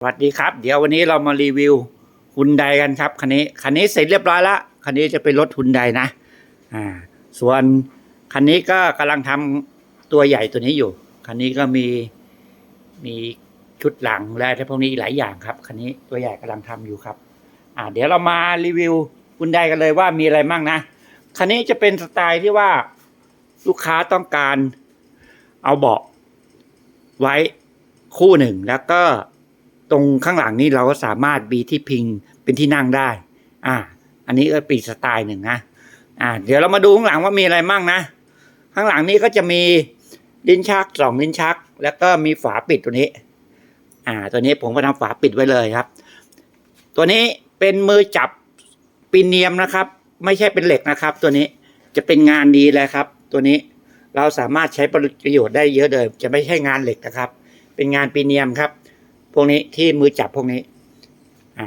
สวัสดีครับ เดี๋ยววันนี้เรามารีวิวฮุนไดกันครับคันนี้คันนี้เสร็จเรียบร้อยแล้วคันนี้จะเป็นรถฮุนไดนะอ่าส่วนคันนี้ก็กำลังทำตัวใหญ่ตัวนี้อยู่คันนี้ก็มีมีชุดหลังและพวกนี้หลายอย่างครับคันนี้ตัวใหญ่กำลังทำอยู่ครับอ่าเดี๋ยวเรามารีวิวฮุนไดกันเลยว่ามีอะไรบ้างนะคันนี้จะเป็นสไตล์ที่ว่าลูกค้าต้องการเอาเบาะไว้คู่หนึ่งแล้วก็ ตรงข้างหลังนี้เราก็สามารถบีที่พิงเป็นที่นั่งได้ อ่า อันนี้ก็ปีกสไตล์หนึ่งนะ อ่า เดี๋ยวเรามาดูข้างหลังว่ามีอะไรมั่งนะ ข้างหลังนี้ก็จะมีลิ้นชักสองลิ้นชัก แล้วก็มีฝาปิดตัวนี้ อ่า ตัวนี้ผมก็ทำฝาปิดไว้เลยครับ ตัวนี้เป็นมือจับปีเนียมนะครับ ไม่ใช่เป็นเหล็กนะครับ ตัวนี้จะเป็นงานดีเลยครับ ตัวนี้เราสามารถใช้ประโยชน์ได้เยอะเลยจะไม่ใช่งานเหล็กนะครับ เป็นงานปีเนียมครับ พวกนี้ที่มือจับพวกนี้ อ่า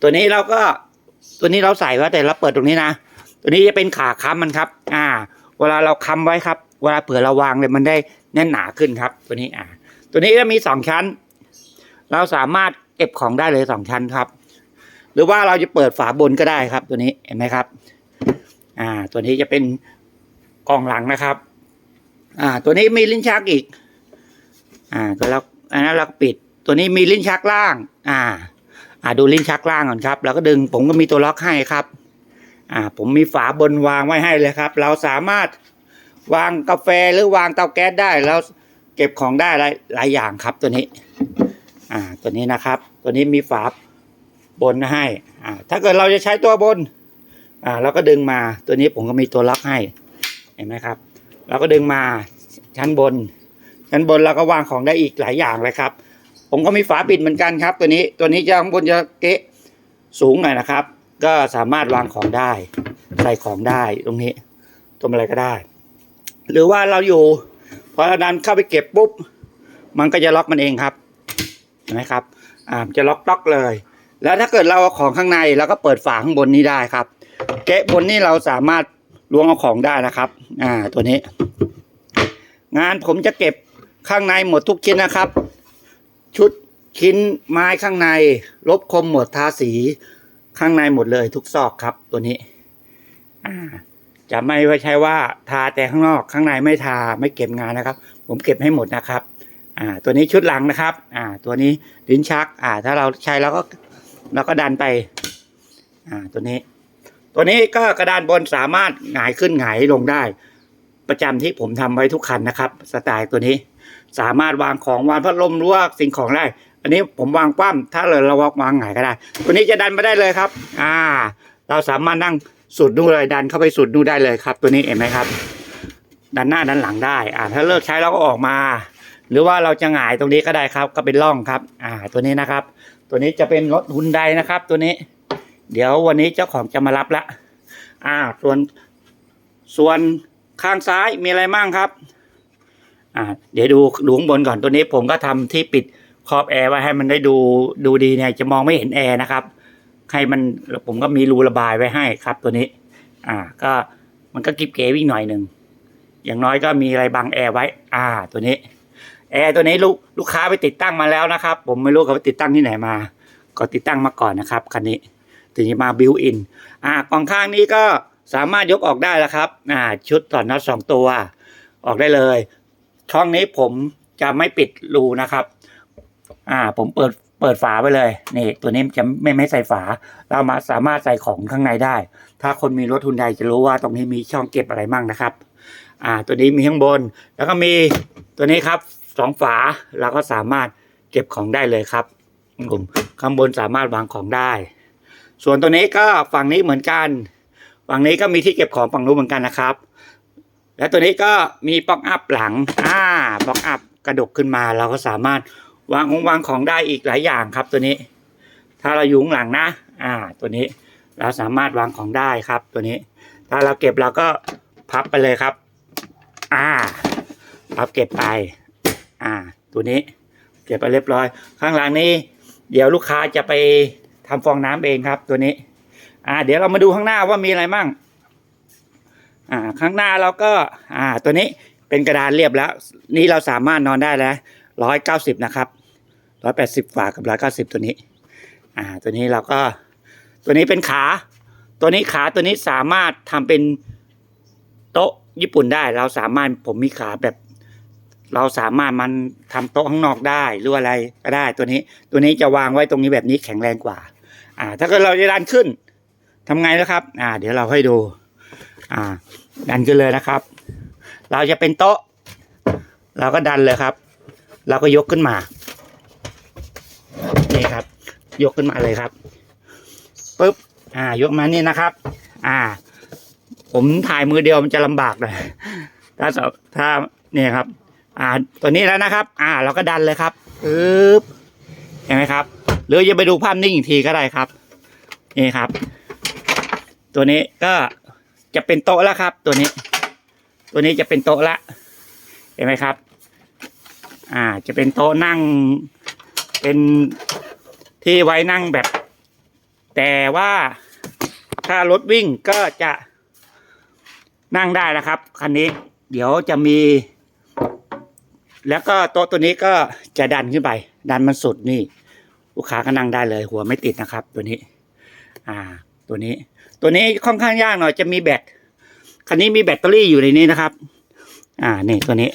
ตัวนี้เราก็ ตัวนี้เราใส่ไว้แต่เราเปิดตรงนี้นะตัวนี้จะเป็นขาค้ำมันครับ อ่า เวลาเราค้ำไว้ครับ เวลาเผื่อเราวางเลยมันได้แน่นหนาขึ้นครับ ตัวนี้อ่า ตัวนี้จะมีสองชั้น เราสามารถเก็บของได้เลยสองชั้นครับ หรือว่าเราจะเปิดฝาบนก็ได้ครับ ตัวนี้เห็นไหมครับ อ่า ตัวนี้จะเป็นกล่องหลังนะครับ อ่า ตัวนี้มีลิ้นชักอีก อ่าก็แล้วอันนั้นเราก็ปิด ตัวนี้มีลิ้นชักล่าง อ่า อ่าดูลิ้นชักล่างก่อนครับ แล้วก็ดึงผมก็มีตัวล็อกให้ครับ อ่า ผมมีฝาบนวางไว้ให้เลยครับ เราสามารถวางกาแฟหรือวางเตาแก๊สได้แล้วเก็บของได้หลายหลายอย่างครับตัวนี้ อ่า ตัวนี้นะครับ ตัวนี้มีฝาบนให้ อ่า ถ้าเกิดเราจะใช้ตัวบน อ่า เราก็ดึงมา ตัวนี้ผมก็มีตัวล็อกให้ เห็นไหมครับ เราก็ดึงมาชั้นบน ชั้นบนเราก็วางของได้อีกหลายอย่างเลยครับ ผมก็มีฝาปิดเหมือนกันครับ ตัวนี้ตัวนี้จะข้างบนจะเกะสูงหน่อยนะครับ ก็สามารถวางของได้ ใส่ของได้ตรงนี้ตัวอะไรก็ได้ หรือว่าเราอยู่พอเราดันเข้าไปเก็บปุ๊บ มันก็จะล็อกมันเองครับเห็นไหมครับอ่าจะล็อกล็อกเลย แล้วถ้าเกิดเราเอาของข้างในเราก็เปิดฝาข้างบนนี้ได้ครับเกะบนนี่เราสามารถล้วงเอาของได้นะครับ อ่าตัวนี้ งานผมจะเก็บข้างในหมดทุกชิ้นนะครับ ชุดชิ้นไม้ข้างใน ลบคมหมดทาสีข้างในหมดเลยทุกซอกครับตัวนี้จะไม่ว่าใช่ว่าทาแต่ข้างนอกข้างในไม่ทาไม่เก็บงานนะครับ ผมเก็บให้หมดนะครับอ่าตัวนี้ชุดหลังนะครับ อ่า ตัวนี้ลิ้นชัก อ่า ถ้าเราใช้แล้วก็เราก็ดันไป อ่า ตัวนี้ ตัวนี้ก็กระดานบนสามารถหงายขึ้นหงายลงได้ ประจำที่ผมทำไว้ทุกคันนะครับ สไตล์ตัวนี้ สามารถวางของวางพัดลมหรือว่าสิ่งของได้ อันนี้ผมวางคว่ำถ้าเลยเราวางหงายก็ได้ ตัวนี้จะดันมาได้เลยครับ อ่า เราสามารถนั่งสุดดูเลยดันเข้าไปสุดดูได้เลยครับ ตัวนี้เห็นไหมครับ ดันหน้าดันหลังได้ อ่า ถ้าเลิกใช้เราก็ออกมา หรือว่าเราจะหงายตรงนี้ก็ได้ครับ ก็เป็นร่องครับ อ่า ตัวนี้นะครับ ตัวนี้จะเป็นรถฮุนไดนะครับ ตัวนี้ เดี๋ยววันนี้เจ้าของจะมารับละอ่า ส่วนส่วนข้างซ้ายมีอะไรมั่งครับ อ่าเดี๋ยวดูดูข้างบนก่อนตัวนี้ผมก็ทำที่ปิดขอบแอร์ไว้ให้มันได้ดูดูดีเนี่ยจะมองไม่เห็นแอร์นะครับให้มันผมก็มีรูระบายไว้ให้ครับตัวนี้ อ่า ก็มันก็กิบเก๋วิ่งหน่อยหนึ่งอย่างน้อยก็มีอะไรบังแอร์ไว้ อ่า ตัวนี้ แอร์ตัวนี้ลูกลูกค้าไปติดตั้งมาแล้วนะครับ ผมไม่รู้เขาไปติดตั้งที่ไหนมา ก็ติดตั้งมาก่อนนะครับคันนี้ถึงจะมาบิวอิน อ่ากล่องข้างนี้ก็สามารถยกออกได้แล้วครับ อ่า ชุดต่อน็อตสองตัว ออกได้เลย ช่องนี้ผมจะไม่ปิดรูนะครับ อ่า ผมเปิดเปิดฝาไว้เลยนี่ตัวนี้จะไม่ไม่ใส่ฝา เรามาสามารถใส่ของข้างในได้ ถ้าคนมีรถทุนใดจะรู้ว่าตรงนี้มีช่องเก็บอะไรมั่งนะครับ อ่า ตัวนี้มีข้างบน แล้วก็มีตัวนี้ครับสองฝาเราก็สามารถเก็บของได้เลยครับผมข้างบนสามารถวางของได้ ส่วนตัวนี้ก็ฝั่งนี้เหมือนกัน ฝั่งนี้ก็มีที่เก็บของฝั่งนู้นเหมือนกันนะครับ และตัวนี้ก็มีป๊อกอัพหลังอ่าป๊อกอัพกระดกขึ้นมาเราก็สามารถวางของวางของได้อีกหลายอย่างครับตัวนี้ ถ้าเราอยู่งหลังนะ อ่า ตัวนี้เราสามารถวางของได้ครับตัวนี้ ถ้าเราเก็บเราก็พับไปเลยครับ อ่า พับเก็บไป อ่า ตัวนี้ เก็บไปเรียบร้อย ข้างหลังนี้ เดี๋ยวลูกค้าจะไปทำฟองน้ำเองครับ ตัวนี้ อ่า เดี๋ยวเรามาดูข้างหน้าว่ามีอะไรมั่ง อ่าข้างหน้าเราก็อ่าตัวนี้เป็นกระดานเรียบแล้ว นี่เราสามารถนอนได้แล้วร้อยเก้าสิบนะครับร้อยแปดสิบฝากับร้อยเก้าสิบตัวนี้อ่าตัวนี้เราก็ตัวนี้เป็นขา ตัวนี้ขาตัวนี้สามารถทำเป็นโต๊ะญี่ปุ่นได้ เราสามารถผมมีขาแบบ เราสามารถมันทำโต๊ะข้างนอกได้หรืออะไรก็ได้ตัวนี้ ตัวนี้จะวางไว้ตรงนี้แบบนี้แข็งแรงกว่า อ่า ถ้าเกิดเราจะดันขึ้นทำไงนะครับ อ่า เดี๋ยวเราให้ดู อ่า ดันขึ้นเลยนะครับ เราจะเป็นโต๊ะ เราก็ดันเลยครับ เราก็ยกขึ้นมานี่ครับ ยกขึ้นมาเลยครับปุ๊บอ่ายกมานี่นะครับ อ่า ผมถ่ายมือเดียวมันจะลำบากหน่อยถ้าถ้าเนี่ยครับ อ่าตัวนี้แล้วนะครับ อ่า เราก็ดันเลยครับปึ๊บเห็นไหมครับ หรือจะไปดูภาพนิ่งอีกทีก็ได้ครับ นี่ครับ ตัวนี้ก็ จะเป็นโต๊ะแล้วครับ ตัวนี้ ตัวนี้จะเป็นโต๊ะละ เห็นไหมครับ อ่า จะเป็นโต๊ะนั่ง เป็นที่ไว้นั่งแบบ แต่ว่าถ้ารถวิ่งก็จะนั่งได้นะครับคันนี้ เดี๋ยวจะมี แล้วก็โต๊ะตัวนี้ก็จะดันขึ้นไป ดันมันสุดนี่ ลูกค้าก็นั่งได้เลย หัวไม่ติดนะครับ ตัวนี้ อ่า ตัวนี้ ตัวนี้ค่อนข้างยากหน่อยจะมีแบตคันนี้มีแบตเตอรี่อยู่ในนี้นะครับ อ่านี่ตัวนี้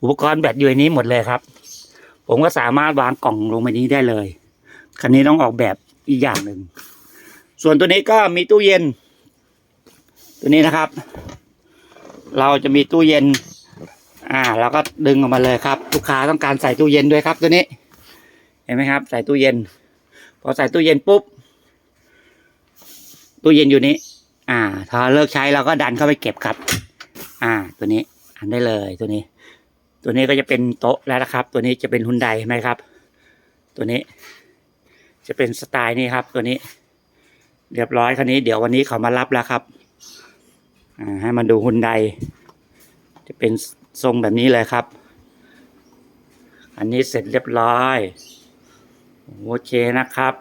อุปกรณ์แบตอยู่ในนี้หมดเลยครับ ผมก็สามารถวางกล่องลงไปนี้ได้เลยคันนี้ต้องออกแบบอีกอย่างหนึ่งส่วนตัวนี้ก็มีตู้เย็น ตัวนี้นะครับ เราจะมีตู้เย็น อ่าเราก็ดึงออกมาเลยครับ ลูกค้าต้องการใส่ตู้เย็นด้วยครับ ตัวนี้ เห็นไหมครับ ใส่ตู้เย็น พอใส่ตู้เย็นปุ๊บ ตู้เย็นอยู่นี้ อ่า ถ้าเลิกใช้เราก็ดันเข้าไปเก็บครับ อ่า ตัวนี้อันได้เลยตัวนี้ ตัวนี้ก็จะเป็นโต๊ะแล้วนะครับ ตัวนี้จะเป็นฮุนไดใช่ไหมครับ ตัวนี้ จะเป็นสไตล์นี้ครับ ตัวนี้ เรียบร้อยคันนี้เดี๋ยววันนี้เขามารับแล้วครับ อ่า ให้มันดูฮุนไดจะเป็นทรงแบบนี้เลยครับ อันนี้เสร็จเรียบร้อย โอเคนะครับ